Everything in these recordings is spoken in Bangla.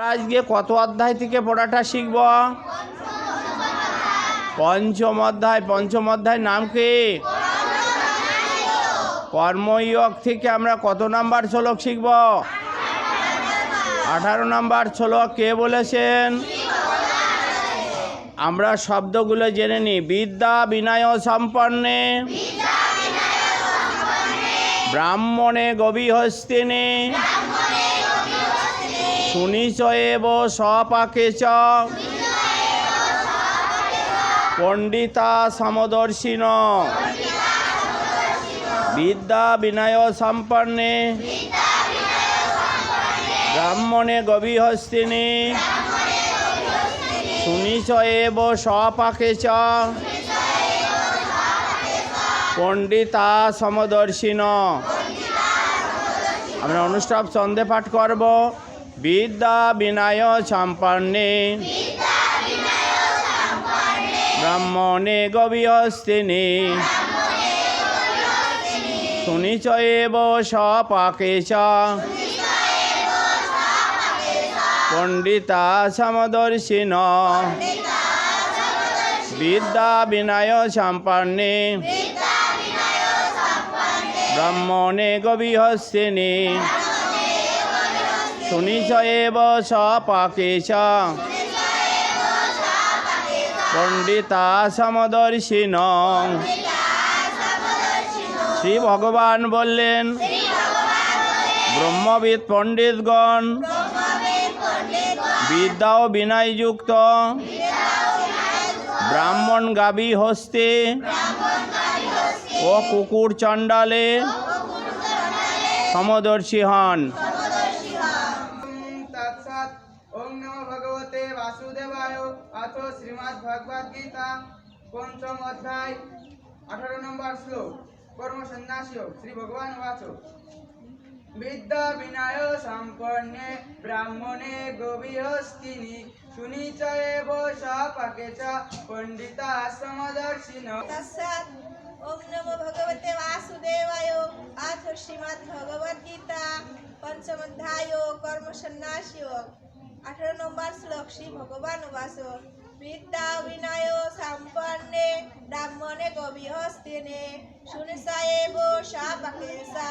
আমরা আজকে কত অধ্যায় থেকে পড়াটা শিখব? পঞ্চম অধ্যায়। পঞ্চম অধ্যায় নাম কি? কর্ময়োগ থেকে আমরা কত নাম্বার শ্লোক শিখব? আঠারো নাম্বার শ্লোক কে বলেছেন? আমরা শব্দগুলো জেনে নিই বিদ্যা বিনয় সম্পন্নে। ব্রাহ্মণে গভীহস্তিনে শুনিচয়েব সপাকে চ। পণ্ডিতা সমদর্শিন। বিদ্যা বিনয় সম্পন্নে। ব্রাহ্মণে গভীহস্তিনে শুনিচয়েব সপাকে চ। পণ্ডিতা সমদর্শিন। আমরা অনুষ্ঠান ছন্দে পাঠ করব। বিদ্যা বিনয় সম্পন্নে। ব্রাহ্মণে গভীহস্তিনে শুনিচয়েব সপাকে চ পণ্ডিতা সমদর্শিন। বিদ্যা বিনয় সম্পন্নে। ব্রাহ্মণে গভীহস্তিনে শুনিচয়েব সপাকে চ পণ্ডিতা সমদর্শিন শ্রী ভগবান বললেন, ব্রহ্মবিদ পণ্ডিতগণ বিদ্যা ও বিনয়যুক্ত, ব্রাহ্মণ গাবি হস্তে ও কুকুর চণ্ডালে সমদর্শী হন। পঞ্চম অধ্যায়, আঠারো নম্বর শ্লোক কর্ম সন্ন্যাসীয় শ্রী ভগবান বাচ বিদ্যা বিনয় সম্পন্নে ব্রাহ্মণে গভীরস্তিনি শুনিচয়েব সপাকে চ পণ্ডিতা সমদর্শিন তৎসৎ। ওম নমো ভগবতে বাসুদেবায়। আথ শ্রীমদ্ ভগবদ গীতা পঞ্চম অধ্যায় কর্ম সন্ন্যাসী আঠারো নম্বর শ্লোক, শ্রী ভগবান বাস বিদ্যা বিনয় সম্পন্নে ব্রাহ্মণে গভীহস্তিনে শুনিসায়েব সাপাকে সা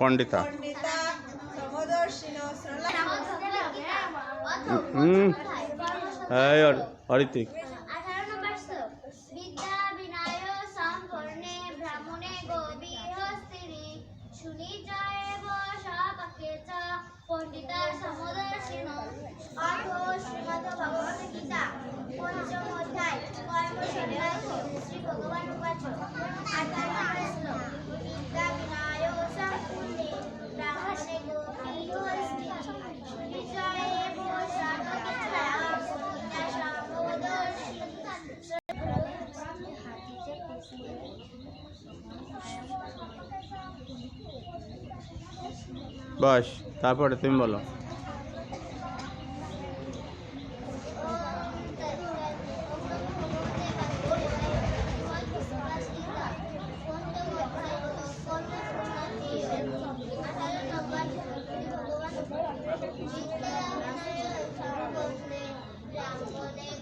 পণ্ডিতা। পণ্ডিতা সমদর্শিন হুম হ্যাঁ অরিত্রিক আঠারো নম্বর শ্লোক বিদ্যা বিনয় সম্পর্ণে ব্রাহ্মণে গভীরস্তিনি শুনি জয়েব সপাকে চ পণ্ডিতা সমদর্শিন অর্থ শ্রীমদ ভগবত গীতা পঞ্চম অধ্যায় কর্ম শ্রী ভগবান বাস তারপরে তুমি বলো।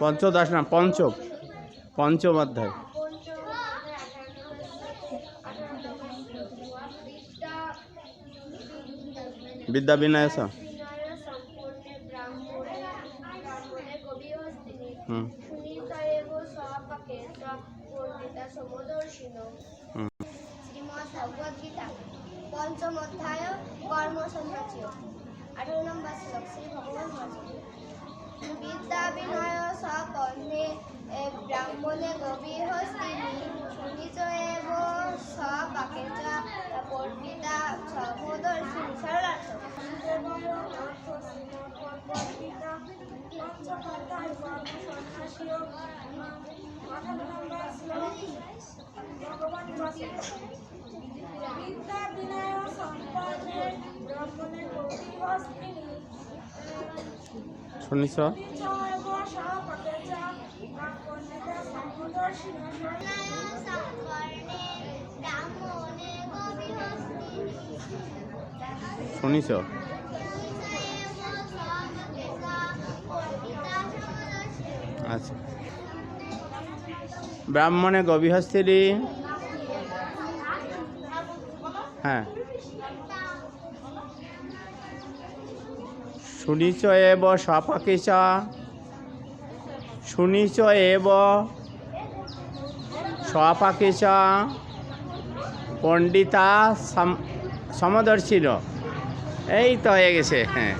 পঞ্চদশ পঞ্চদশ না পঞ্চম। পঞ্চম অধ্যায়। বিদ্যা বিনায়স হুম শ্রীমদ্ভগীতা পঞ্চম অধ্যায় কর্মসন্ন্যাসী আঠারো নম্বর শ্লোক শ্রী ভগবান বিদ্যা বিনয় সপন্নে ব্রাহ্মণে গভীর স্ত্রী শুনিছ? শুনিছ? আচ্ছা। ব্রাহ্মণে গভীহস্থিরী সুনিচ এব সপাকিচা সুনিচ এব সপাকিচা পণ্ডিতা সমদর্শিন। এই তো হয়ে গেছে হ্যাঁ।